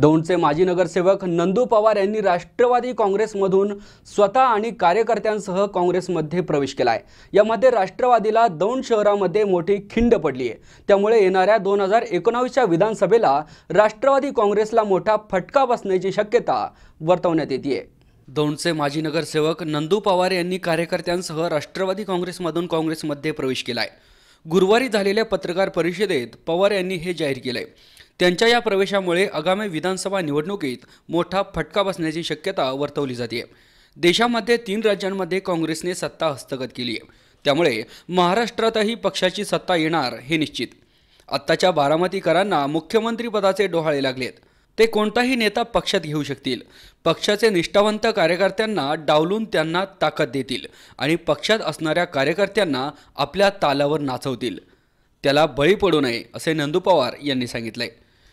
दौंडचे माजी नगरसेवक नंदू पवार यांनी राष्ट्रवादी काँग्रेसमधून स्वतः आणि कार्यकर्त्यांसह काँग्रेसमध्ये प्रवेश केला आहे यामध्ये राष्ट्रवादीला दौंड शहरामध्ये मोठी खिंड पडली आहे. त्यामुळे येणाऱ्या दोन हजार एकोणावीसच्या विधानसभेला राष्ट्रवादी काँग्रेसला मोठा फटका बसण्याची शक्यता वर्तवण्यात येते दौंडचे माजी नगरसेवक नंदू पवार यांनी कार्यकर्त्यांसह राष्ट्रवादी काँग्रेसमधून काँग्रेसमध्ये प्रवेश केला आहे गुरुवारी झालेल्या पत्रकार परिषदेत पवार यांनी हे जाहीर केलं आहे त्यांच्या या प्रवेशामुळे आगामी विधानसभा निवडणुकीत मोठा फटका बसण्याची शक्यता वर्तवली जाते. देशामध्ये तीन राज्यांमध्ये काँग्रेसने सत्ता हस्तगत केली आहे. त्यामुळे महाराष्ट्रातही पक्षाची सत्ता येणार हे निश्चित. आत्ताच्या बारामतीकरांना मुख्यमंत्रीपदाचे डोहाळे लागलेत. ते कोणताही नेता पक्षात घेऊ शकतील. पक्षाचे निष्ठावंत कार्यकर्त्यांना डावलून त्यांना ताकद देतील आणि पक्षात असणाऱ्या कार्यकर्त्यांना आपल्या तालावर नाचवतील. त्याला बळी पडू नये असे नंदू पवार यांनी सांगितले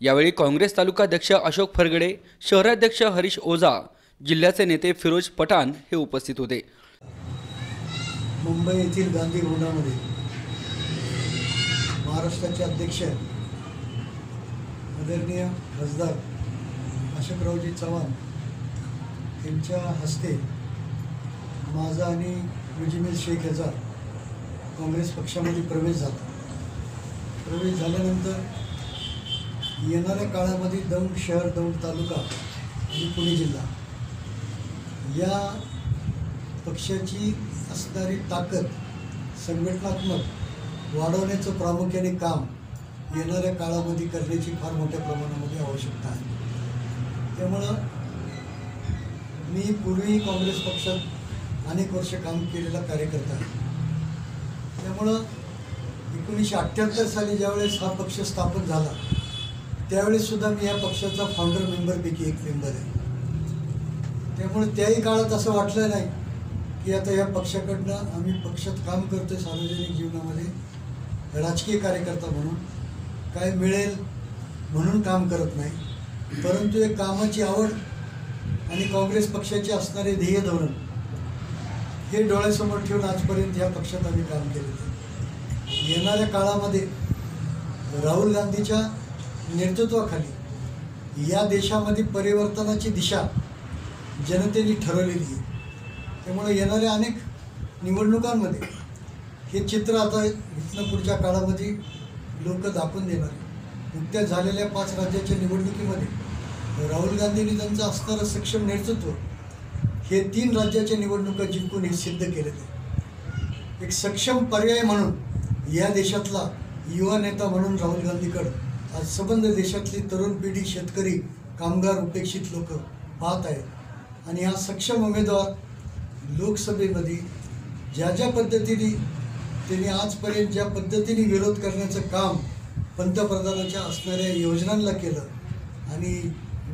यावेळी काँग्रेस तालुकाध्यक्ष अशोक फरगडे शहराध्यक्ष हरीश ओझा जिल्ह्याचे नेते फिरोज पठाण हे उपस्थित होते. मुंबई येथील गांधी भवनामध्ये महाराष्ट्राचे अध्यक्ष आदरणीय खासदार अशोकरावजी चव्हाण यांच्या हस्ते माझा आणि युजिमिल शेख याचा काँग्रेस पक्षामध्ये प्रवेश झाला. प्रवेश झाल्यानंतर येणाऱ्या काळामध्ये दौंड शहर दौंड तालुका आणि पुणे जिल्हा या पक्षाची असणारी ताकद संघटनात्मक वाढवण्याचं प्रामुख्याने काम येणाऱ्या काळामध्ये करण्याची फार मोठ्या प्रमाणामध्ये आवश्यकता आहे. त्यामुळं मी पूर्वी काँग्रेस पक्षात अनेक वर्ष काम केलेला कार्यकर्ता आहे. त्यामुळं एकोणीसशे अठ्ठ्याहत्तर साली ज्यावेळेस हा पक्ष स्थापन झाला त्यावेळेस सुद्धा मी या पक्षाचा फाउंडर मेंबरपैकी एक मेंबर आहे. त्यामुळे त्याही काळात असं वाटलं नाही की आता या पक्षाकडनं आम्ही पक्षात काम करतोय सार्वजनिक जीवनामध्ये राजकीय कार्यकर्ता म्हणून. काय मिळेल म्हणून काम करत नाही. परंतु एक कामाची आवड आणि काँग्रेस पक्षाचे असणारे ध्येय धोरण हे डोळ्यासमोर ठेवून आजपर्यंत या पक्षात आम्ही काम केलेलं आहे. येणाऱ्या काळामध्ये राहुल गांधीच्या नेतृत्वाखाली. या देशामध्ये परिवर्तनाची दिशा जनतेने ठरवलेली आहे. त्यामुळे येणाऱ्या अनेक निवडणुकांमध्ये हे चित्र आता इथनं पुढच्या काळामध्ये लोक दाखवून देणार नुकत्याच झालेल्या पाच राज्याच्या निवडणुकीमध्ये राहुल गांधींनी त्यांचं असणारं सक्षम नेतृत्व हे तीन राज्याच्या निवडणुका जिंकून हे सिद्ध केलेलं आहे. एक सक्षम पर्याय म्हणून या देशातला युवा नेता म्हणून राहुल गांधीकडं आज संबंध देशातली तरुण पिढी शेतकरी कामगार उपेक्षित लोक पाहत आहेत. आणि हा सक्षम उमेदवार लोकसभेमध्ये ज्या ज्या पद्धतीने त्यांनी आजपर्यंत ज्या पद्धतीने विरोध करण्याचं काम पंतप्रधानाच्या असणाऱ्या योजनांना केलं आणि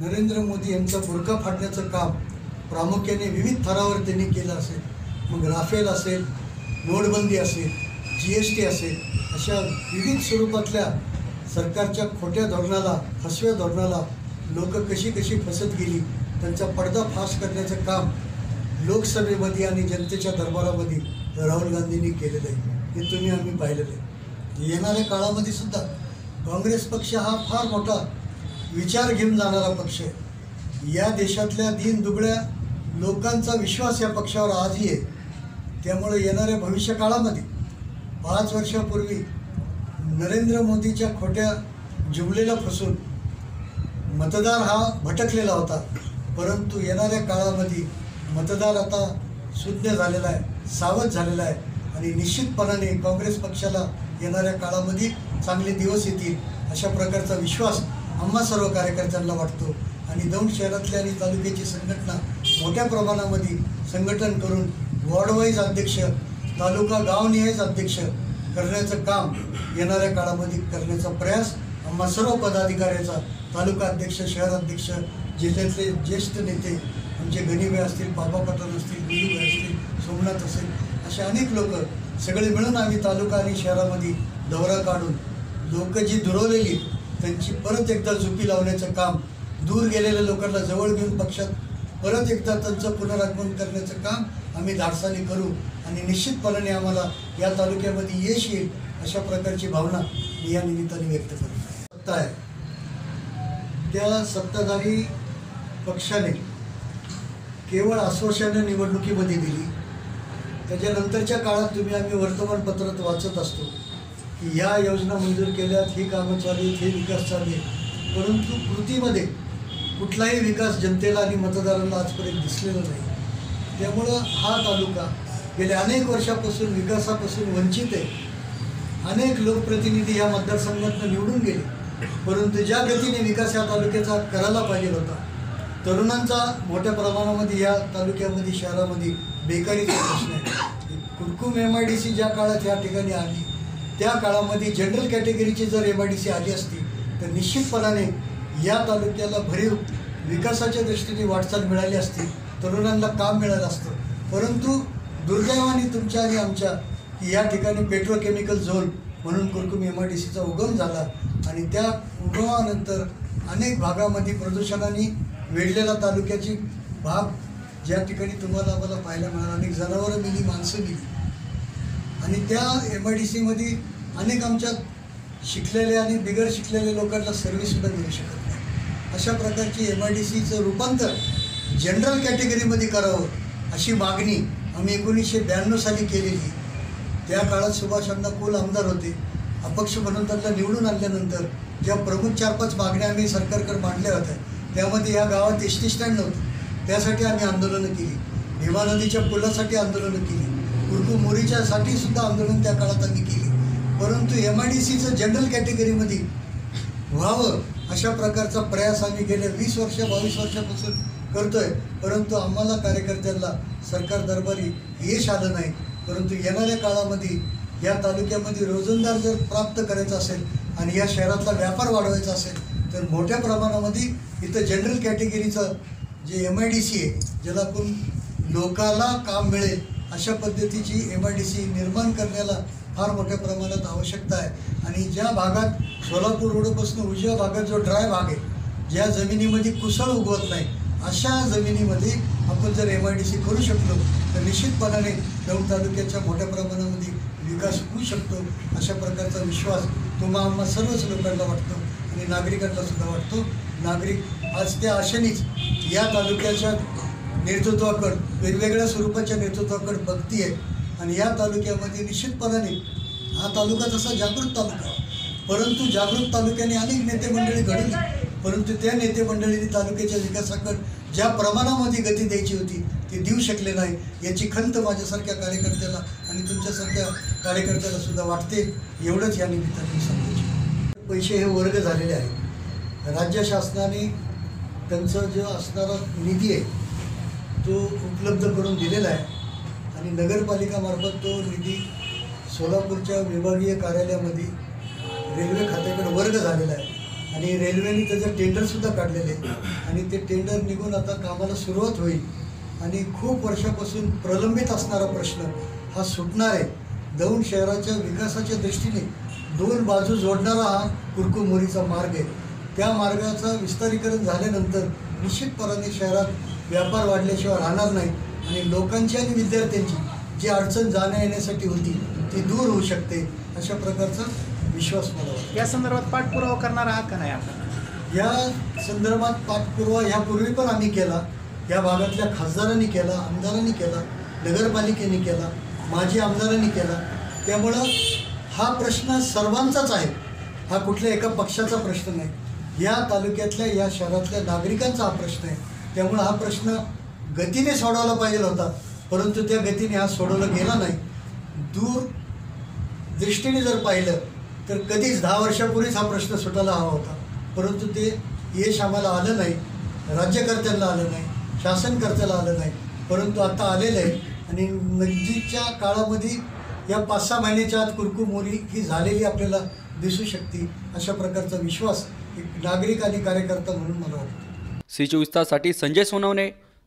नरेंद्र मोदी यांचा बुरखा फाडण्याचं काम प्रामुख्याने विविध थरावर त्यांनी केलं असेल मग राफेल असेल नोटबंदी असेल जी एस टी असेल अशा विविध स्वरूपातल्या सरकारच्या खोट्या धोरणाला फसव्या धोरणाला लोक कशी कशी फसत गेली त्यांचा पडदा फास करण्याचं काम लोकसभेमध्ये आणि जनतेच्या दरबारामध्ये राहुल गांधींनी केलेलं आहे. हे तुम्ही आम्ही पाहिलेलं आहे. येणाऱ्या काळामध्ये सुद्धा काँग्रेस पक्ष हा फार मोठा विचार घेऊन जाणारा पक्ष आहे. या देशातल्या दीन दुबळ्या लोकांचा विश्वास या पक्षावर आजही आहे. त्यामुळे येणाऱ्या भविष्य काळामध्ये पाच वर्षापूर्वी नरेंद्र मोदीच्या खोट्या जिवलेला फसून मतदार हा भटकलेला होता. परंतु येणाऱ्या काळामध्ये मतदार आता सुज्ञ झालेला आहे सावध झालेला आहे आणि निश्चितपणाने काँग्रेस पक्षाला येणाऱ्या काळामध्ये चांगले दिवस येतील अशा प्रकारचा विश्वास आम्हा सर्व कार्यकर्त्यांना वाटतो. आणि दौंड शहरातल्या आणि तालुक्याची संघटना मोठ्या प्रमाणामध्ये संघटन करून वॉर्डवाईज अध्यक्ष तालुका गावनिहायच अध्यक्ष करण्याचं काम येणाऱ्या काळामध्ये करण्याचा प्रयास. आम्हा सर्व पदाधिकाऱ्याचा तालुका अध्यक्ष शहर अध्यक्ष जिल्ह्यातले ज्येष्ठ नेते आमचे गणिवे असतील बाबा पठाण असतील गुरुभाई असतील सोमनाथ असेल असे अनेक लोक सगळे मिळून आम्ही तालुका आणि शहरामध्ये दौरा काढून लोक जी दुरवलेली त्यांची परत एकदा झुकी लावण्याचं काम दूर गेलेल्या लोकांना जवळ घेऊन पक्षात परत एकदा त्यांचं पुनरागमन करण्याचं काम आम्ही धाडसाने करू आणि निश्चितपणाने आम्हाला या तालुक्यामध्ये यश येईल अशा प्रकारची भावना मी या निमित्ताने व्यक्त करतो. सत्ता आहे. त्या सत्ताधारी पक्षाने केवळ आश्वासनं निवडणुकीमध्ये दिली. त्याच्यानंतरच्या काळात तुम्ही आम्ही वर्तमानपत्रात वाचत असतो की या योजना मंजूर केल्यात ही कामं चालू आहेत हे विकास चालू आहे परंतु कृतीमध्ये कुठलाही विकास जनतेला आणि मतदारांना आजपर्यंत दिसलेला नाही. त्यामुळं हा तालुका गेल्या अनेक वर्षापासून विकासापासून वंचित आहे. अनेक लोकप्रतिनिधी ह्या मतदारसंघातून निवडून गेले. परंतु ज्या गतीने विकास या तालुक्याचा करायला पाहिजे होता तरुणांचा मोठ्या प्रमाणामध्ये या तालुक्यामध्ये शहरामध्ये बेकारीचा प्रश्न आहे Kurkumbh M I D C ज्या काळात या ठिकाणी आली त्या काळामध्ये जनरल कॅटेगरीची जर एम आय डी सी आली असती तर निश्चितपणाने या तालुक्याला भरीव विकासाच्या दृष्टीने वाटचाल मिळाली असती तरुणांना काम मिळालं असतं. परंतु दुर्दैवाने तुमच्या आणि आमच्या की या ठिकाणी पेट्रोकेमिकल झोन म्हणून कुरकुम एम आय डी सीचा उगम झाला आणि त्या उगमानंतर अनेक भागामध्ये प्रदूषणाने वेढलेला तालुक्याची भाग ज्या ठिकाणी तुम्हाला आम्हाला पाहायला मिळाला अनेक जनावरं मिली माणसं मिली. आणि त्या एम आय डी सीमध्ये अनेक आमच्या शिकलेले आणि बिगर शिकलेल्या लोकांना सर्व्हिससुद्धा मिळू शकत नाही. अशा प्रकारची एम आय डी सीचं रूपांतर जनरल कॅटेगरीमध्ये करावं अशी मागणी आम्ही एकोणीसशे ब्याण्णव साली केलेली. त्या काळात सुभाष अण्णा कोल आमदार होते. अपक्ष म्हणून त्यांना निवडून आणल्यानंतर ज्या प्रमुख चार पाच मागण्या आम्ही सरकारकडे मांडल्या होत्या त्यामध्ये या गावात एस टी स्टँड नव्हतं. त्यासाठी आम्ही आंदोलनं केली. भीमा नदीच्या पुलासाठी आंदोलनं केली. कुरकू मोरीच्यासाठी सुद्धा आंदोलन त्या काळात आम्ही केली. परंतु एम आय डी सीचं जनरल कॅटेगरीमध्ये व्हावं अशा प्रकारचा प्रयास आम्ही गेल्या वीस वर्ष बावीस वर्षापासून करतोय. परंतु आम्हाला कार्यकर्त्यांना सरकार दरबारी यश आलं नाही. परंतु येणाऱ्या काळामध्ये या तालुक्यामध्ये रोजंदार जर प्राप्त करायचं असेल आणि या शहरातला व्यापार वाढवायचा असेल तर मोठ्या प्रमाणामध्ये इथं जनरल कॅटेगरीचं जे एम आय डी सी आहे ज्याला आपण लोकाला काम मिळेल अशा पद्धतीची एम आय डी सी निर्माण करण्याला फार मोठ्या प्रमाणात आवश्यकता आहे. आणि ज्या भागात सोलापूर रोडपासून उजव्या भागात जो ड्राय भाग आहे ज्या जमिनीमध्ये कुसळ उगवत नाही अशा जमिनीमध्ये आपण जर एम आय डी सी करू शकलो तर निश्चितपणाने दौंड तालुक्याच्या मोठ्या प्रमाणामध्ये विकास होऊ शकतो. अशा प्रकारचा विश्वास तुम्हा आम्हा सर्वच लोकांना वाटतो आणि नागरिकांना सुद्धा वाटतो. नागरिक आज त्या आशेनेच या तालुक्याच्या नेतृत्वाकडं वेगवेगळ्या स्वरूपाच्या नेतृत्वाकडं बघती आहे. आणि या तालुक्यामध्ये निश्चितपणाने हा तालुका तसा जागृत तालुका परंतु जागृत तालुक्याने अनेक नेते मंडळी घडवली. परंतु त्या नेते मंडळीने तालुक्याच्या विकासाकडे ज्या प्रमाणामध्ये गती द्यायची होती ती देऊ शकले नाही याची खंत माझ्यासारख्या कार्यकर्त्याला आणि तुमच्यासारख्या कार्यकर्त्याला सुद्धा वाटते एवढंच या निमित्ताने सांगायचे पैसे हे वर्ग झालेले आहेत. राज्य शासनाने त्यांचा जो असणारा निधी आहे तो उपलब्ध करून दिलेला आहे. आणि नगरपालिकामार्फत तो निधी सोलापूरच्या विभागीय कार्यालयामध्ये रेल्वे खात्याकडे वर्ग झालेला आहे. आणि रेल्वेने त्याचं टेंडरसुद्धा काढलेले आहे. आणि ते टेंडर निघून आता कामाला सुरुवात होईल. आणि खूप वर्षापासून प्रलंबित असणारा प्रश्न हा सुटणार आहे. दौंड शहराच्या विकासाच्या दृष्टीने दोन बाजू जोडणारा हा कुरकुमोरीचा मार्ग आहे. त्या मार्गाचं विस्तारीकरण झाल्यानंतर निश्चितपणाने शहरात व्यापार वाढल्याशिवाय राहणार नाही. आणि लोकांची आणि विद्यार्थ्यांची जी अडचण जाण्या येण्यासाठी होती ती दूर होऊ शकते अशा प्रकारचा विश्वास मला या संदर्भात पाठपुरावा करणार आहात का नाही आपण? या संदर्भात पाठपुरावा ह्यापूर्वी पण आम्ही केला. या भागातल्या खासदारांनी केला आमदारांनी केला नगरपालिकेने केला माजी आमदारांनी केला. त्यामुळं हा प्रश्न सर्वांचाच आहे. हा कुठल्या एका पक्षाचा प्रश्न नाही. या तालुक्यातल्या या शहरातल्या नागरिकांचा हा प्रश्न आहे. त्यामुळं हा प्रश्न गतीने सोडवला पाहिजे होता. परंतु त्या गतीने हा सोडवला गेला नाही. दूर दृष्टीने जर पाहिलं तर कधीच दहा वर्षापूर्वीच हा प्रश्न सुटायला हवा होता. परंतु ते यश आम्हाला आलं नाही. राज्यकर्त्यांना आलं नाही. शासनकर्त्याला आलं नाही. परंतु आता आलेलं आहे. आणि नजीकच्या काळामध्ये या पाच सहा महिन्याच्या आत कुरकुमोरी ही झालेली आपल्याला दिसू शकते. अशा प्रकारचा विश्वास एक नागरिक आणि कार्यकर्ता म्हणून मला वाटतो. सी चोवीस ताससाठी संजय सोनवणे